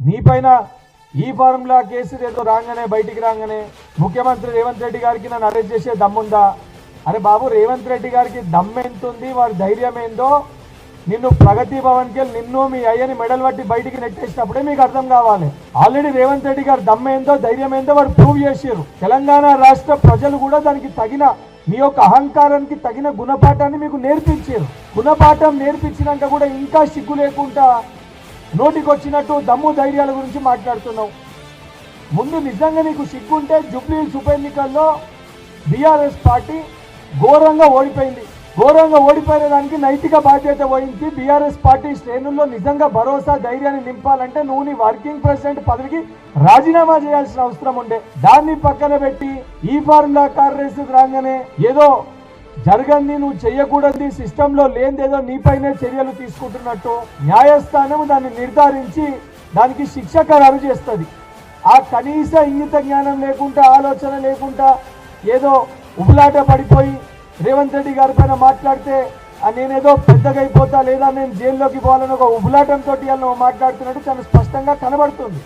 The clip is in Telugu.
నీపైన ఈ ఫార్ములా కేసు ఏదో రాగానే బయటికి రాగానే ముఖ్యమంత్రి రేవంత్ రెడ్డి గారికి నన్ను అరెస్ట్ చేసే దమ్ముందా? అరే బాబు రేవంత్ రెడ్డి గారికి దమ్మెంతుంది ఎంత ఉంది ధైర్యం ఏందో నిన్ను ప్రగతి భవన్కి వెళ్ళి నిన్ను మీ అయ్యని మెడల్ పట్టి బయటికి నెట్టేసినప్పుడే మీకు అర్థం కావాలి. ఆల్రెడీ రేవంత్ రెడ్డి గారు దమ్మేందో ధైర్యం ఏందో వాడు ప్రూవ్ చేసారు తెలంగాణ రాష్ట్ర ప్రజలు కూడా దానికి తగిన మీ యొక్క అహంకారానికి తగిన గుణపాఠాన్ని మీకు నేర్పించారు గుణపాఠం నేర్పించినాక కూడా ఇంకా సిగ్గు లేకుండా నోటికొచ్చినట్టు దమ్ము ధైర్యాల గురించి మాట్లాడుతున్నావు. ముందు నిజంగా నీకు సిగ్గుంటే జూబ్లీ హిల్స్ ఉప ఎన్నికల్లో బీఆర్ఎస్ పార్టీ ఘోరంగా ఓడిపోయింది. ఘోరంగా ఓడిపోయిన దానికి నైతిక బాధ్యత వహించి బీఆర్ఎస్ పార్టీ శ్రేణుల్లో నిజంగా భరోసా ధైర్యాన్ని నింపాలంటే నువ్వు నీ వర్కింగ్ ప్రెసిడెంట్ పదవికి రాజీనామా చేయాల్సిన అవసరం ఉండే. దాన్ని పక్కన పెట్టి ఈ ఫార్ములా కార్ రేసు రాగానే ఏదో జరగంది నువ్వు చెయ్యకూడదు సిస్టంలో లేనిదేదో నీపైనే చర్యలు తీసుకుంటున్నట్టు న్యాయస్థానం దాన్ని నిర్ధారించి దానికి శిక్ష ఖరారు చేస్తుంది. ఆ కనీస ఇంగిత జ్ఞానం లేకుండా ఆలోచన లేకుండా ఏదో ఉబులాట పడిపోయి రేవంత్ రెడ్డి గారి పైన మాట్లాడితే నేనేదో పెద్దగా అయిపోతా లేదా నేను జైల్లోకి పోవాలని ఒక ఉబులాటంతో నువ్వు మాట్లాడుతున్నట్టు చాలా స్పష్టంగా కనబడుతుంది.